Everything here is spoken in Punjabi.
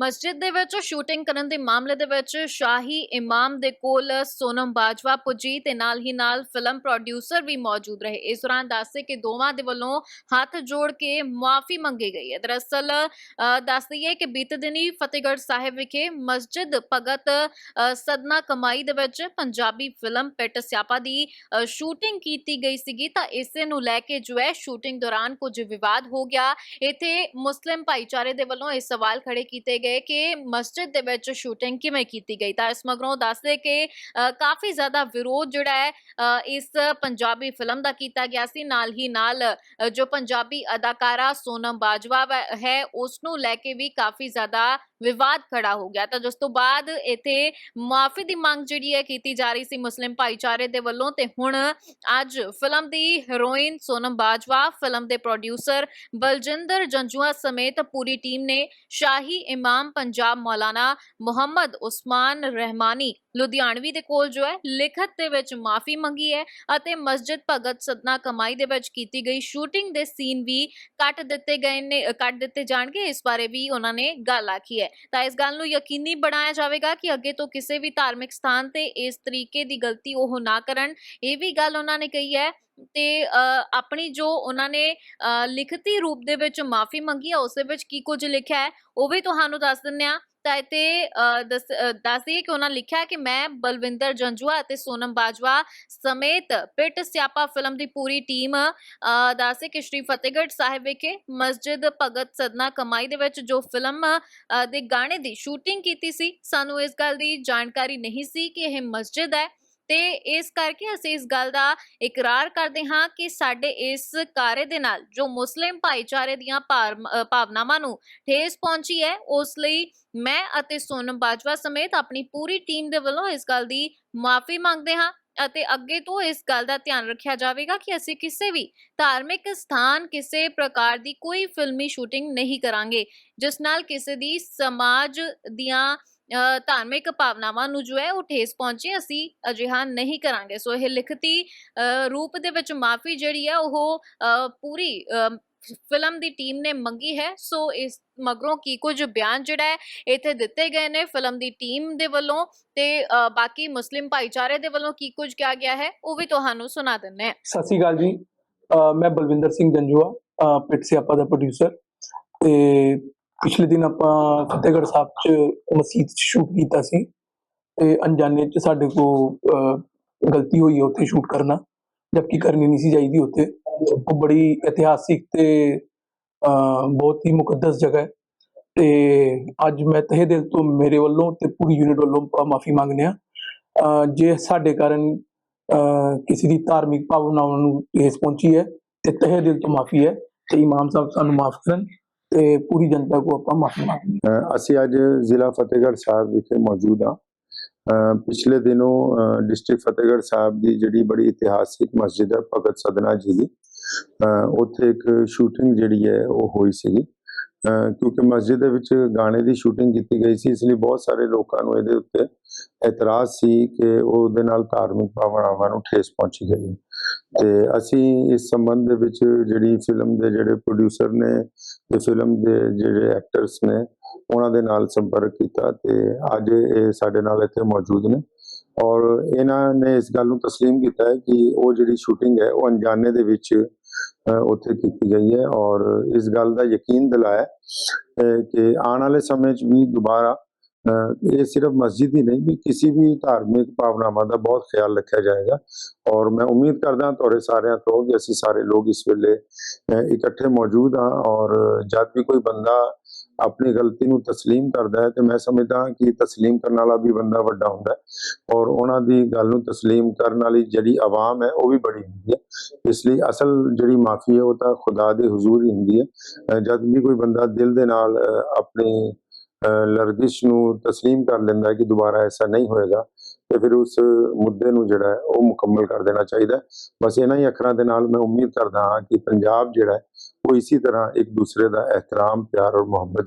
ਮਸਜਿਦ ਦੇ ਵਿੱਚ ਸ਼ੂਟਿੰਗ ਕਰਨ ਦੇ ਮਾਮਲੇ ਦੇ ਵਿੱਚ ਸ਼ਾਹੀ ਇਮਾਮ ਦੇ ਕੋਲ ਸੋਨਮ ਬਾਜਵਾ ਪੁੱਜੀ ਤੇ ਨਾਲ ਹੀ ਨਾਲ ਫਿਲਮ ਪ੍ਰੋਡਿਊਸਰ ਵੀ ਮੌਜੂਦ ਰਹੇ। ਇਸ ਦੌਰਾਨ ਦੱਸਦੇ ਕਿ ਦੋਵਾਂ ਦੇ ਵੱਲੋਂ ਹੱਥ ਜੋੜ ਕੇ ਮਾਫੀ ਮੰਗੀ ਗਈ ਹੈ। ਦਰਅਸਲ ਅ, ਦੱਸ ਦਈਏ ਕਿ ਬੀਤੇ ਦਿਨੀ ਫਤਿਹਗੜ੍ਹ ਸਾਹਿਬ ਵਿਖੇ ਮਸਜਿਦ ਭਗਤ ਸਦਨਾ ਕਮਾਈ ਦੇ ਵਿੱਚ ਪੰਜਾਬੀ ਫਿਲਮ ਪਿੱਟ ਸਿਆਪਾ ਦੀ ਸ਼ੂਟਿੰਗ ਕੀਤੀ ਗਈ ਸੀਗੀ। ਤਾਂ ਇਸੇ ਨੂੰ ਲੈ ਕੇ ਜੋ ਹੈ ਸ਼ੂਟਿੰਗ ਦੌਰਾਨ ਕੁਝ ਵਿਵਾਦ ਹੋ ਗਿਆ। ਇੱਥੇ ਮੁਸਲਿਮ ਭਾਈਚਾਰੇ ਦੇ ਵੱਲੋਂ ਇਹ ਸਵਾਲ ਖੜੇ ਕੀਤੇ ਗਏ ਕਿ ਮਸਜਿਦ ਦੇ ਵਿੱਚ ਸ਼ੂਟਿੰਗ ਕਿਵੇਂ ਕੀਤੀ ਗਈ? ਤਾਂ ਇਸ ਮਗਰੋਂ ਦੱਸਦੇ ਕਿ ਕਾਫੀ ਜ਼ਿਆਦਾ ਵਿਰੋਧ ਜਿਹੜਾ ਹੈ ਇਸ ਪੰਜਾਬੀ ਫਿਲਮ ਦਾ ਕੀਤਾ ਗਿਆ ਸੀ। ਨਾਲ ਹੀ ਨਾਲ ਜੋ ਪੰਜਾਬੀ ਅਦਾਕਾਰਾ ਸੋਨਮ ਬਾਜਵਾ ਹੈ ਉਸ ਨੂੰ ਲੈ ਕੇ ਵੀ ਕਾਫੀ ਜ਼ਿਆਦਾ ਵਿਵਾਦ ਖੜਾ ਹੋ ਗਿਆ। ਤਾਂ ਜਿਸ ਤੋਂ ਬਾਅਦ ਇੱਥੇ ਮਾਫੀ ਦੀ ਮੰਗ ਜਿਹੜੀ ਹੈ ਕੀਤੀ ਜਾ ਰਹੀ ਸੀ ਮੁਸਲਿਮ ਭਾਈਚਾਰੇ ਦੇ ਵੱਲੋਂ ਤੇ ਹੁਣ ਅੱਜ ਫਿਲਮ ਦੀ ਹੀਰੋਇਨ ਸੋਨਮ ਬਾਜਵਾ ਫਿਲਮ ਦੇ ਪ੍ਰੋਡਿਊਸਰ ਬਲਜਿੰਦਰ ਜੰਜੂਆ ਸਮੇਤ ਪੂਰੀ ਟੀਮ ਨੇ ਸ਼ਾਹੀ ਇਮਾਮ ਪੰਜਾਬ ਮੌਲਾਨਾ ਮੁਹੰਮਦ ਉਸਮਾਨ ਰਹਿਮਾਨੀ ਲੁਧਿਆਣਵੀ ਦੇ ਕੋਲ ਜੋ ਹੈ, ਲਿਖਤ ਦੇ ਵਿੱਚ ਮਾਫੀ ਮੰਗੀ ਹੈ ਅਤੇ ਮਸਜਿਦ ਭਗਤ ਸਦਨਾ ਕਮਾਈ ਦੇ ਵਿੱਚ ਕੀਤੀ ਗਈ ਸ਼ੂਟਿੰਗ ਦੇ ਸੀਨ ਵੀ ਕੱਟ ਦਿੱਤੇ ਗਏ ਨੇ, ਕੱਟ ਦਿੱਤੇ ਜਾਣਗੇ, ਇਸ ਬਾਰੇ ਵੀ ਉਹਨਾਂ ਨੇ ਗੱਲ ਆਖੀ ਹੈ। ਤਾਂ ਇਸ ਗੱਲ ਨੂੰ ਯਕੀਨੀ ਬਣਾਇਆ ਜਾਵੇਗਾ ਕਿ ਅੱਗੇ ਤੋਂ ਕਿਸੇ ਵੀ ਧਾਰਮਿਕ ਸਥਾਨ ਤੇ ਇਸ ਤਰੀਕੇ ਦੀ ਗਲਤੀ ਉਹ ਨਾ ਕਰਨ, ਇਹ ਵੀ ਗੱਲ ਉਹਨਾਂ ਨੇ ਕਹੀ ਹੈ ਤੇ ਆਪਣੀ ਜੋ ਉਹਨਾਂ ਨੇ ਲਿਖਤੀ ਰੂਪ ਦੇ ਵਿੱਚ ਮਾਫੀ ਮੰਗੀ ਹੈ ਉਸ ਦੇ ਵਿੱਚ ਕੀ ਕੁਝ ਲਿਖਿਆ ਹੈ ਉਹ ਵੀ ਤੁਹਾਨੂੰ ਦੱਸ ਦਿੰਨੇ ਆ ਤਾਂ ਇਤੇ ਦੱਸ ਅ, ਦਈਏ ਕਿ ਉਹਨਾਂ ਲਿਖਿਆ ਕਿ ਮੈਂ ਬਲਵਿੰਦਰ ਜੰਜੂਆ ਅਤੇ ਸੋਨਮ ਬਾਜਵਾ ਸਮੇਤ ਪਿੱਟ ਸਿਆਪਾ ਫਿਲਮ ਦੀ ਪੂਰੀ ਟੀਮ ਅ, ਦੱਸੇ ਕਿ ਸ਼੍ਰੀ ਫਤਿਹਗੜ੍ਹ ਸਾਹਿਬ ਵਿਖੇ ਮਸਜਿਦ ਭਗਤ ਸਦਨਾ ਕਮਾਈ ਦੇ ਵਿੱਚ ਜੋ ਫਿਲਮ ਦੇ ਗਾਣੇ ਦੀ ਸ਼ੂਟਿੰਗ ਕੀਤੀ ਸੀ ਸਾਨੂੰ ਇਸ ਗੱਲ ਦੀ ਜਾਣਕਾਰੀ ਨਹੀਂ ਸੀ ਕਿ ਇਹ ਮਸਜਿਦ ਹੈ। ਤੇ ਇਸ ਕਰਕੇ ਅਸੀਂ ਇਸ ਗੱਲ ਦਾ ਇਕਰਾਰ ਕਰਦੇ ਹਾਂ ਕਿ ਸਾਡੇ ਇਸ ਕਾਰੇ ਦੇ ਨਾਲ ਜੋ ਮੁਸਲਿਮ ਭਾਈਚਾਰੇ ਦੀਆਂ ਭਾਵਨਾਵਾਂ ਨੂੰ ਠੇਸ ਪਹੁੰਚੀ ਹੈ, ਉਸ ਲਈ ਮੈਂ ਅਤੇ ਸੋਨਮ ਬਾਜਵਾ ਸਮੇਤ ਆਪਣੀ ਪੂਰੀ ਟੀਮ ਦੇ ਵੱਲੋਂ ਇਸ ਗੱਲ ਦੀ ਮਾਫੀ ਮੰਗਦੇ ਹਾਂ ਅਤੇ ਅੱਗੇ ਤੋਂ ਇਸ ਗੱਲ ਦਾ ਧਿਆਨ ਰੱਖਿਆ ਜਾਵੇਗਾ ਕਿ ਅਸੀਂ ਕਿਸੇ ਵੀ ਧਾਰਮਿਕ ਸਥਾਨ, ਕਿਸੇ ਪ੍ਰਕਾਰ ਦੀ ਕੋਈ ਫਿਲਮੀ ਸ਼ੂਟਿੰਗ ਨਹੀਂ ਕਰਾਂਗੇ, ਜਿਸ ਨਾਲ ਕਿਸੇ ਦੀ ਸਮਾਜ ਦੀਆਂ ਧਾਰਮਿਕ ਭਾਵਨਾਵਾਂ ਨੂੰ ਜੋ ਹੈ ਉਹ ਠੇਸ ਪਹੁੰਚੇ, ਅਸੀਂ ਅਜਿਹਾ ਨਹੀਂ ਕਰਾਂਗੇ। ਸੋ ਇਹ ਲਿਖਤੀ ਰੂਪ ਦੇ ਵਿੱਚ ਮਾਫੀ ਜਿਹੜੀ ਹੈ, ਉਹ ਪੂਰੀ ਫਿਲਮ ਦੀ ਟੀਮ ਨੇ ਮੰਗੀ ਹੈ। ਸੋ ਇਸ ਮਗਰੋਂ ਕੀ ਕੁਝ ਬਿਆਨ ਜਿਹੜਾ ਹੈ, ਇੱਥੇ ਦਿੱਤੇ ਗਏ ਨੇ ਫਿਲਮ ਦੀ ਟੀਮ ਦੇ ਵੱਲੋਂ ਤੇ ਬਾਕੀ ਮੁਸਲਿਮ ਭਾਈਚਾਰੇ ਦੇ ਵੱਲੋਂ ਕੀ ਕੁਝ ਕਿਹਾ ਗਿਆ ਹੈ, ਉਹ ਵੀ ਤੁਹਾਨੂੰ ਸੁਣਾ ਦਿੰਨੇ ਆ ਸਤਿ ਸ਼੍ਰੀ ਅਕਾਲ ਜੀ। ਮੈਂ ਬਲਵਿੰਦਰ ਸਿੰਘ ਜੰਜੂਆ, ਅਹ ਦਾ ਪ੍ਰੋਡਿਊਸਰ ਤੇ ਪਿਛਲੇ ਦਿਨ ਆਪਾਂ ਫਤਿਹਗੜ੍ਹ ਸਾਹਿਬ ਚ ਮਸਜਿਦ ਚ ਸ਼ੂਟ ਕੀਤਾ ਸੀ ਤੇ ਅਣਜਾਣੇ ਚ ਸਾਡੇ ਕੋ ਗਲਤੀ ਹੋਈ ਹੈ ਉੱਥੇ ਸ਼ੂਟ ਕਰਨਾ। ਜਦਕਿ ਕਰਨੀ ਨਹੀਂ ਸੀ ਚਾਹੀਦੀ ਉੱਥੇ। ਉਹ ਬੜੀ ਇਤਿਹਾਸਿਕ ਤੇ ਬਹੁਤ ਹੀ ਮੁਕੱਦਸ ਜਗ੍ਹਾ ਹੈ। ਤੇ ਅੱਜ ਮੈਂ ਤਹਿ ਦਿਲ ਤੋਂ ਮੇਰੇ ਵੱਲੋਂ ਤੇ ਪੂਰੀ ਯੂਨਿਟ ਵੱਲੋਂ ਮਾਫੀ ਮੰਗਦੇ ਆ ਜੇ ਸਾਡੇ ਕਾਰਨ ਕਿਸੇ ਦੀ ਧਾਰਮਿਕ ਭਾਵਨਾਵਾਂ ਨੂੰ ਠੇਸ ਪਹੁੰਚੀ ਹੈ ਤੇ ਤਹਿ ਦਿਲ ਤੋਂ ਮਾਫੀ ਹੈ ਤੇ ਇਮਾਮ ਸਾਹਿਬ ਸਾਨੂੰ ਮਾਫ ਕਰਨ। ਤੇ ਪੂਰੀ ਜਨਤਾ ਕੋ ਆਪਾਂ ਮਾਫੀ ਮੰਗਦੇ ਅ, ਅਸੀਂ ਅੱਜ ਜ਼ਿਲ੍ਹਾ ਫਤਿਹਗੜ੍ਹ ਸਾਹਿਬ ਵਿਖੇ ਮੌਜੂਦ ਹਾਂ। ਪਿਛਲੇ ਦਿਨੋਂ ਡਿਸਟ੍ਰਿਕਟ ਫਤਿਹਗੜ੍ਹ ਸਾਹਿਬ ਦੀ ਜਿਹੜੀ ਬੜੀ ਇਤਿਹਾਸਿਕ ਮਸਜਿਦ ਹੈ ਭਗਤ ਸਦਨਾ ਜੀ ਦੀ ਉੱਥੇ ਇੱਕ ਸ਼ੂਟਿੰਗ ਜਿਹੜੀ ਹੈ ਉਹ ਹੋਈ ਸੀਗੀ। ਕਿਉਂਕਿ ਮਸਜਿਦ ਦੇ ਵਿੱਚ ਗਾਣੇ ਦੀ ਸ਼ੂਟਿੰਗ ਕੀਤੀ ਗਈ ਸੀ ਇਸ ਲਈ ਬਹੁਤ ਸਾਰੇ ਲੋਕਾਂ ਨੂੰ ਇਹਦੇ ਉੱਤੇ ਇਤਰਾਜ਼ ਸੀ ਕਿ ਉਹਦੇ ਨਾਲ ਧਾਰਮਿਕ ਭਾਵਨਾਵਾਂ ਨੂੰ ਠੇਸ ਪਹੁੰਚੀ ਗਈ ਤੇ ਅਸੀਂ ਇਸ ਸੰਬੰਧ ਦੇ ਵਿੱਚ ਜਿਹੜੀ ਫਿਲਮ ਦੇ ਜਿਹੜੇ ਪ੍ਰੋਡਿਊਸਰ ਨੇ ਤੇ ਫਿਲਮ ਦੇ ਜਿਹੜੇ ਐਕਟਰਸ ਨੇ ਉਹਨਾਂ ਦੇ ਨਾਲ ਸੰਪਰਕ ਕੀਤਾ ਤੇ ਅੱਜ ਇਹ ਸਾਡੇ ਨਾਲ ਇੱਥੇ ਮੌਜੂਦ ਨੇ ਔਰ ਇਹਨਾਂ ਨੇ ਇਸ ਗੱਲ ਨੂੰ تسلیم ਕੀਤਾ ਹੈ ਕਿ ਉਹ ਜਿਹੜੀ ਸ਼ੂਟਿੰਗ ਹੈ ਉਹ ਅਣਜਾਣੇ ਦੇ ਵਿੱਚ ਅ, ਉੱਥੇ ਕੀਤੀ ਗਈ ਹੈ ਔਰ ਇਸ ਗੱਲ ਦਾ ਯਕੀਨ ਦਿਲਾਇਆ ਹੈ ਕਿ ਆਉਣ ਵਾਲੇ ਸਮੇਂ 'ਚ ਵੀ ਦੁਬਾਰਾ ਅ, ਇਹ ਸਿਰਫ ਮਸਜਿਦ ਹੀ ਨਹੀਂ ਵੀ ਕਿਸੇ ਵੀ ਧਾਰਮਿਕ ਭਾਵਨਾਵਾਂ ਦਾ ਬਹੁਤ ਖਿਆਲ ਰੱਖਿਆ ਜਾਏਗਾ ਔਰ ਮੈਂ ਉਮੀਦ ਕਰਦਾ ਤੁਹਾਡੇ ਸਾਰਿਆਂ ਤੋਂ ਕਿ ਅਸੀਂ ਸਾਰੇ ਲੋਕ ਇਸ ਵੇਲੇ ਅ, ਇਕੱਠੇ ਮੌਜੂਦ ਹਾਂ ਔਰ ਜਦ ਵੀ ਕੋਈ ਬੰਦਾ ਆਪਣੀ ਗਲਤੀ ਨੂੰ تسلیم ਕਰਦਾ ਹੈ ਤੇ ਮੈਂ ਸਮਝਦਾ ਹਾਂ ਕਿ تسلیم ਕਰਨ ਵਾਲਾ ਵੀ ਬੰਦਾ ਵੱਡਾ ਹੁੰਦਾ ਹੈ ਔਰ ਉਹਨਾਂ ਦੀ ਗੱਲ ਨੂੰ تسلیم ਕਰਨ ਵਾਲੀ ਜਿਹੜੀ ਆਵਾਮ ਹੈ ਉਹ ਵੀ ਬੜੀ ਹੁੰਦੀ ਹੈ ਇਸ ਲਈ ਅਸਲ ਜਿਹੜੀ ਮਾਫੀ ਹੈ ਉਹ ਤਾਂ ਖੁਦਾ ਦੇ ਹਜ਼ੂਰ ਹੀ ਹੁੰਦੀ ਹੈ ਅ, ਜਦ ਵੀ ਕੋਈ ਬੰਦਾ ਦਿਲ ਦੇ ਨਾਲ ਅ, ਆਪਣੀ ਅ, ਲਰਜ਼ਿਸ਼ ਨੂੰ تسلیم ਕਰ ਲੈਂਦਾ ਹੈ ਕਿ ਦੁਬਾਰਾ ਐਸਾ ਨਹੀਂ ਹੋਏਗਾ ਤੇ ਫਿਰ ਉਸ ਮੁੱਦੇ ਨੂੰ ਜਿਹੜਾ ਹੈ ਉਹ ਮੁਕੰਮਲ ਕਰ ਦੇਣਾ ਚਾਹੀਦਾ ਹੈ। ਬਸ ਇਹਨਾਂ ਹੀ ਅੱਖਰਾਂ ਦੇ ਨਾਲ ਮੈਂ ਉਮੀਦ ਕਰਦਾ ਹਾਂ ਕਿ ਪੰਜਾਬ ਜਿਹੜਾ ਹੈ ਉਹ ਇਸੇ ਤਰ੍ਹਾਂ ਇੱਕ ਦੂਸਰੇ ਦਾ ਇਹਤਰਾਮ ਪਿਆਰ ਔਰ ਮੁਹੱਬਤ